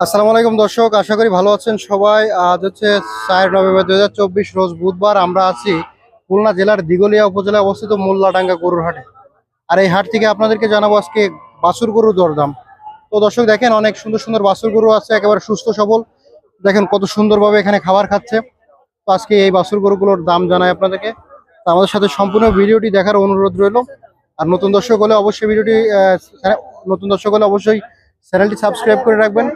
আসসালামু আলাইকুম দর্শক, আশা করি ভালো আছেন সবাই। আজ হচ্ছে চার নভেম্বর দু হাজার চব্বিশ, রোজ বুধবার আমরা আছি খুলনা জেলার দিগলিয়া উপজেলায় অবস্থিত মোল্লাডাঙ্গা গরুর হাটে। আর এই হাট থেকে আপনাদেরকে জানাব আজকে বাছুর গরুর দরদাম। তো দর্শক, দেখেন অনেক সুন্দর সুন্দর বাছুর গরু আছে, একেবারে সুস্থ সবল। দেখেন কত সুন্দরভাবে এখানে খাবার খাচ্ছে। তো আজকে এই বাছুর গরুগুলোর দাম জানাই আপনাদেরকে। তো আমাদের সাথে সম্পূর্ণ ভিডিওটি দেখার অনুরোধ রইল। আর নতুন দর্শক হলে অবশ্যই ভিডিওটি নতুন দর্শক হলে অবশ্যই চ্যানেলটি সাবস্ক্রাইব করে রাখবেন।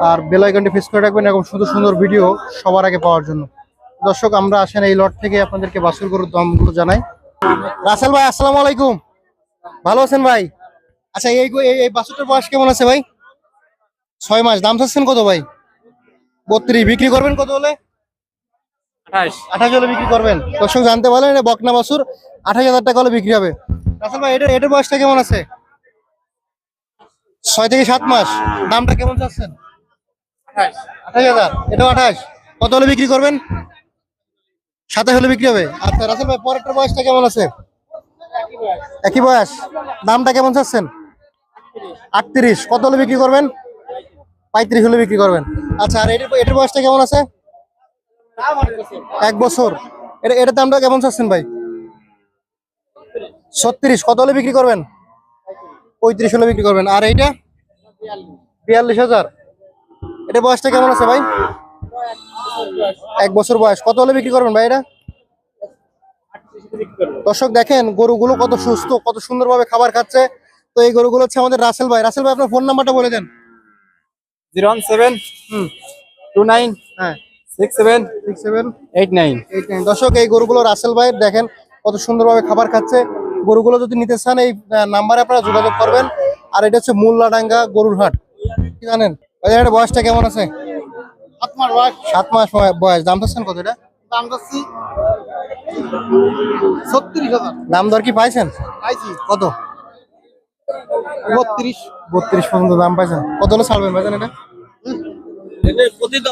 আর বেল আইকনটি প্রেস করে রাখবেন এরকম সুন্দর সুন্দর ভিডিও সবার আগে পাওয়ার জন্য। দর্শক আমরা আসেন এই লট থেকে আপনাদেরকে বাসুর গরুর দামগুলো জানাই। রাসেল ভাই আসসালামু আলাইকুম। ভালো আছেন ভাই? আচ্ছা এই এই- বাছুরটার বয়স কেমন আছে ভাই? ছয় মাস। দাম চাচ্ছেন কত ভাই? বত্রিশ। বিক্রি করবেন কত হলে? আঠাশ হলে বিক্রি করবেন। দর্শক জানতে পারলেন এটা বকনা বাছুর। আঠাশ হাজার টাকা হলে বিক্রি হবে। রাসেল ভাই এটা এটার বয়সটা কেমন আছে? ছয় থেকে সাত মাস। দামটা কেমন চাচ্ছেন? আঠাশ। আঠাশ হাজার। এটাও আঠাশ। কত হলে বিক্রি করবেন? সাতাশ হলে বিক্রি হবে। আচ্ছা রাসেল ভাই পরেরটার বয়সটা কেমন আছে? একই বয়স। দামটা কেমন চাচ্ছেন? আটত্রিশ। কত হলে বিক্রি করবেন? পঁয়ত্রিশ হলে বিক্রি করবেন। আচ্ছা আর এটার এটার বয়সটা কেমন আছে? এক বছর। এটা এটার দামটা কেমন চাচ্ছেন ভাই? ছত্রিশ। কত হলে বিক্রি করবেন? পঁয়ত্রিশ হলে বিক্রি করবেন। আর এইটা? বিয়াল্লিশ হাজার। এটা বয়সটা কেমন আছে ভাই? এক বছর বয়স। কত হলে বিক্রি করবেন ভাই এটা? দর্শক দেখেন গরুগুলো কত সুস্থ কত সুন্দরভাবে খাবার খাচ্ছে। তো এই গরুগুলো হচ্ছে আমাদের রাসেল ভাই। রাসেল ভাই আপনার ফোন নাম্বারটা বলে দেন। Zero one seven two nine হ্যাঁ। Six seven six seven. Eight nine. Eight nine. দর্শক এই গরুগুলো রাসেল ভাইয়ের দেখেন কত সুন্দরভাবে খাবার খাচ্ছে। গরুগুলো যদি নিতে চান এই নাম্বারে আপনারা যোগাযোগ করবেন। আর এটা হচ্ছে মোল্লাডাঙ্গা গরুর হাট। কি জানেন? বাজারের বয়সটা কেমন আছে? সাত মাস বয়স। সাত মাস বয়স। দাম চাচ্ছেন কত এটা? দাম যাচ্ছি ছত্রিশ হাজার। দাম দর কি পাইছেন? পাইছি। কত? বত্রিশ। বত্রিশ পর্যন্ত দাম পাইছেন। কত হলে ছাড়বেন ভাইজান এটা?